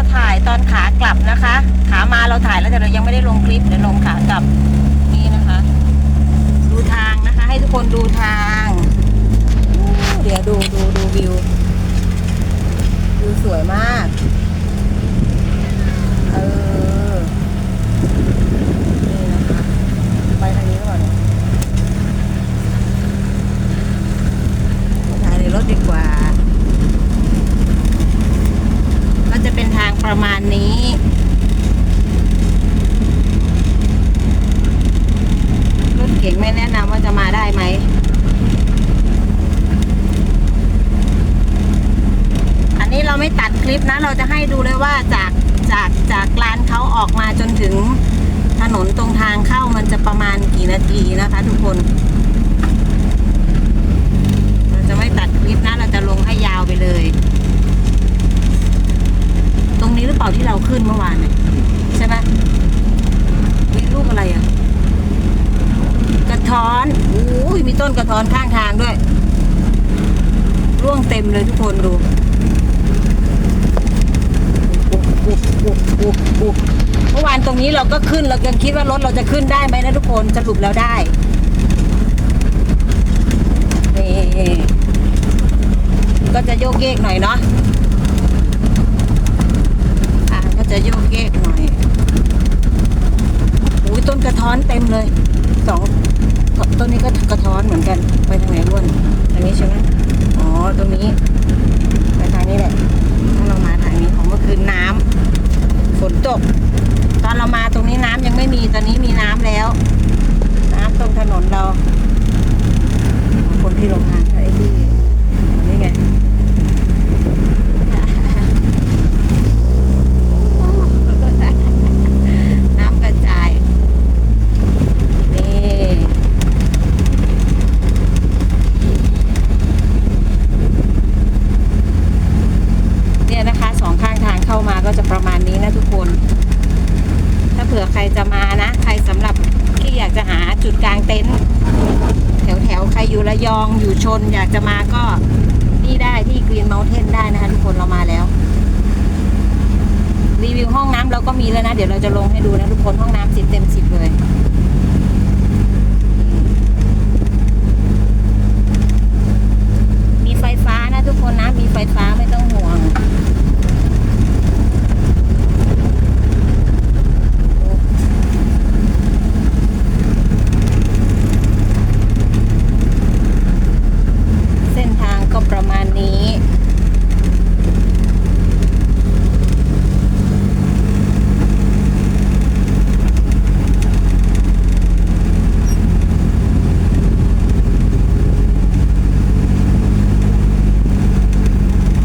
จะถ่ายตอนขากลับนะคะ ขามาเราถ่ายแล้วแต่เรายังไม่ได้ลงคลิปเดี๋ยวลงขากลับนี่นะคะ ดูทางนะคะ ให้ทุกคนดูทางเดี๋ยวดูดูดูวิววิวสวยมากเออนี่นะคะ ไปทางนี้ก่อนถ่ายในรถดีกว่า ก็จะเประมาณนี้ รถเก๋งไม่แนะนำว่าจะมาได้ไหมอันนี้เราไม่ตัดคลิปนะ เราจะให้ดูเลยว่าจากจากจากร้านเขาออกมาจนถึงถนนตรงทางเข้ามันจะประมาณกี่นาทีนะคะทุกคน เราจะไม่ตัดคลิปนะ เราจะลงให้ยาวไปเลย ตรงนี้หรือเปล่า ที่เราขึ้นเมื่อวานเนี่ยใช่ไหมมีลูกอะไรอะ กระท้อนอู้ยมีต้นกระท้อนข้างทางด้วย ร่วงเต็มเลยทุกคนดูปุ๊บปุ๊บปุ๊บบุบเมื่อวานตรงนี้เราก็ขึ้นเรายังคิดว่ารถเราจะขึ้นได้ไหมนะทุกคนสรุปแล้วได้ก็จะโยกเยกหน่อยเนาะ ทางก็ จะโยกเยกหน่อยอุ้ยต้นกระท้อนเต็มเลยสองต้นนี้ก็กระท้อนเหมือนกัน ไปทางไหนล้วนอันนี้ใช่ไหมอ๋อตรงนี้ ไปทางนี้แหละ ถ้าเรามาทางนี้ของเมื่อคืนน้ำฝนตก ตอนเรามาตรงนี้น้ำยังไม่มี ตอนนี้มีน้ำแล้ว น้ำตรงถนนเรา คนที่ลงทางไอ้ที่นี่ไง น้ำกระจาย นี่เนี่ยนะคะสองข้างทางเข้ามา ก็จะประมาณนี้นะทุกคน ถ้าเผื่อใครจะมานะ ใครสำหรับที่อยากจะหาจุดกลางเต็นท์แถวแถวๆใครอยู่ระยองอยู่ชน อยากจะมาก็นี่ได้ที่กรีนเม u เทนได้นะคะทุกคนเรามาแล้ว รีวิวห้องน้ำเราก็มีแล้วนะ เดี๋ยวเราจะลงให้ดูนะทุกคนห้องน้ำสิบเต็มสิบเลย มีไฟฟ้านะทุกคนนะ มีไฟฟ้าไม่ต้องห่วง เส้นทางก็ประมาณนี้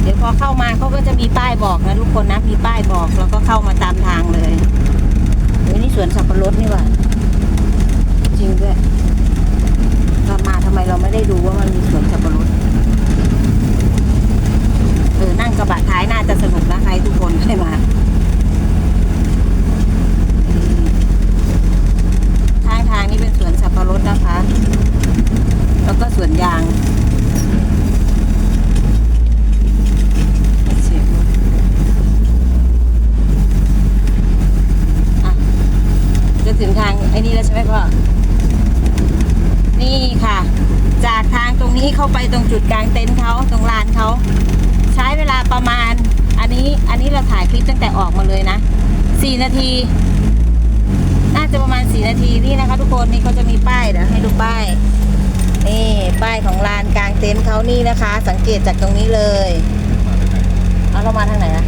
เดี๋ยวพอเข้ามาเขาก็จะมีป้ายบอกนะทุก คนนะมีป้ายบอกแล้วก็เข้ามาตามทางเลยเฮ้ยนี่สวนสับปะรดนี่หว่าจริงด้วยเรามาทำไมเราไม่ได้ดูว่ามันมีสวนสับปะรดเออ นั่งกระบะท้ายน่าจะสนุกนะใครทุกคนได้มาอืมข้างทางนี่เป็นสวนสับปะรดนะคะ แล้วก็สวนยาง เสียงรถอะจะ ถึงทางไอ้นี่แล้วใช่ไหมพ่อ นี่ค่ะ จากทางตรงนี้เข้าไปตรงจุดกลางเต็นท์เขาตรงลานเขาใช้เวลาประมาณ อันนี้ อันนี้เราถ่ายคลิปตั้งแต่ออกมาเลยนะสี่นาที น่าจะประมาณสี่นาทีนี่นะคะ ทุกคนนี่เขาจะมีป้ายเดี๋ยวให้ดูป้ายนี่ป้ายของลานกลางเต็นท์เขานี่นะคะ สังเกตจากตรงนี้เลยเอาเรามาทางไหนอะ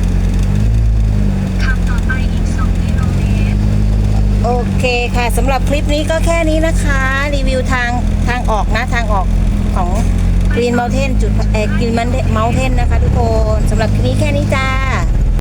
ขับต่อไปอีก 2 กิโลเมตร โอเคค่ะสำหรับคลิปนี้ก็แค่นี้นะคะ รีวิวทางทางออกนะ ทางออกของกรีนเมลเทนจุดเอ่อ Green Mountain นะคะทุกคนสำหรับคลิปนี้แค่นี้จ้า